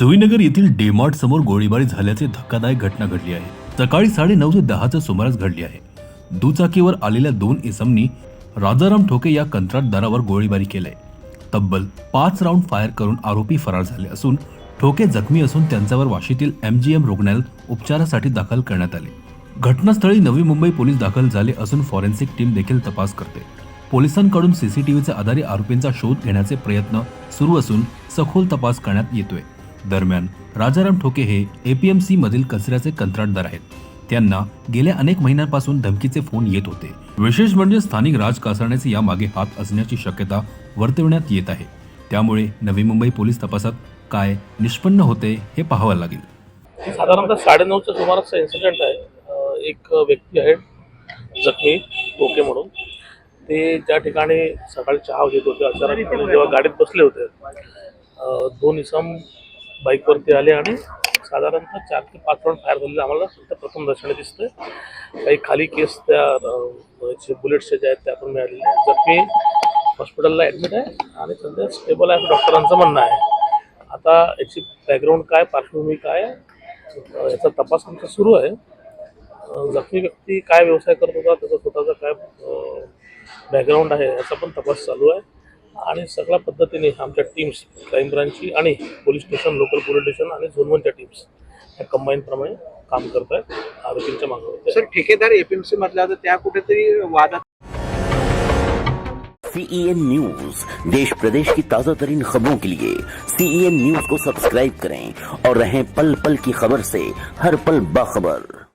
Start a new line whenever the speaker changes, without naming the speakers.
जोईनगर येथील डेमार्ट समोर गोळीबारी झाल्याचे धक्कादायक घटना घडली आहे. सकाळी साडे नऊ ते दहाच्या सुमारास घडली आहे. दुचाकीवर आलेल्या दोन इसमनी राजाराम ठोके या कंत्राटदारावर गोळीबारी केलाय. तब्बल पाच राऊंड फायर करून आरोपी फरार झाले असून ठोके जखमी असून त्यांच्यावर वाशीतील एमजीएम रुग्णालयात उपचारासाठी दाखल करण्यात आले. घटनास्थळी नवी मुंबई पोलीस दाखल झाले असून फॉरेन्सिक टीम देखील तपास करते. पोलिसांकडून सीसीटीव्हीच्या आधारे आरोपींचा शोध घेण्याचे प्रयत्न सुरू असून सखोल तपास करण्यात येतोय. दरम्यान राजाराम ठोके हे एपीएमसी मधील कचऱ्याचे कंत्राटदार आहेत. त्यांना गेल्या अनेक महिन्यांपासून धमकीचे फोन येत होते. विशेष म्हणजे स्थानिक राजकारण्याचे यामागे हात असण्याची शक्यता वर्तविण्यात येत आहे. त्यामुळे नवी मुंबई पोलीस तपासात काय निष्पन्न होते हे पाहावं लागेल.
साधारणतः साडेनऊच्या सुमाराचा इन्सिडेंट आहे. एक व्यक्ती आहे जखमी टोके म्हणून. ते त्या ठिकाणी सकाळी चहा घेत होते अचानक जेव्हा गाडीत बसले होते दोन इसम बाईकवरती आले आणि साधारणतः चार ते पाच राऊंड फायर झालेले आम्हाला सुद्धा प्रथम दर्शनी दिसतंय. काही खाली केस त्या अं, बुलेट्सचे जे आहेत त्यातून मिळालेले आहेत. जखमी हॉस्पिटलला ॲडमिट आहे आणि सध्या स्टेबल आहे असं डॉक्टरांचं म्हणणं आहे. आता याची बॅकग्राऊंड काय पार्श्वभूमी काय याचा तपास आमचा सुरू आहे. जखमी व्यक्ती काय व्यवसाय करत होता त्याचा स्वतःचा काय बॅकग्राऊंड आहे याचा पण तपास चालू आहे. आणि सगळ्या पद्धतीने आमच्या टीम्स क्राईम ब्रांचची आणि police station local police station आणि झोन वनच्या टीम्स या कंबाईनप्रमाणे काम करत आहेत आरोपींच्या मागे
सर ठेकेदार एपीएमसी मधला तर त्या कुठेतरी वादात
सीईएन न्यूज देश प्रदेश की ताजा तरीन खबरों के लिए सीईएन न्यूज को सब्सक्राइब करें और रहें पल पल की खबर से हर पल बाखबर।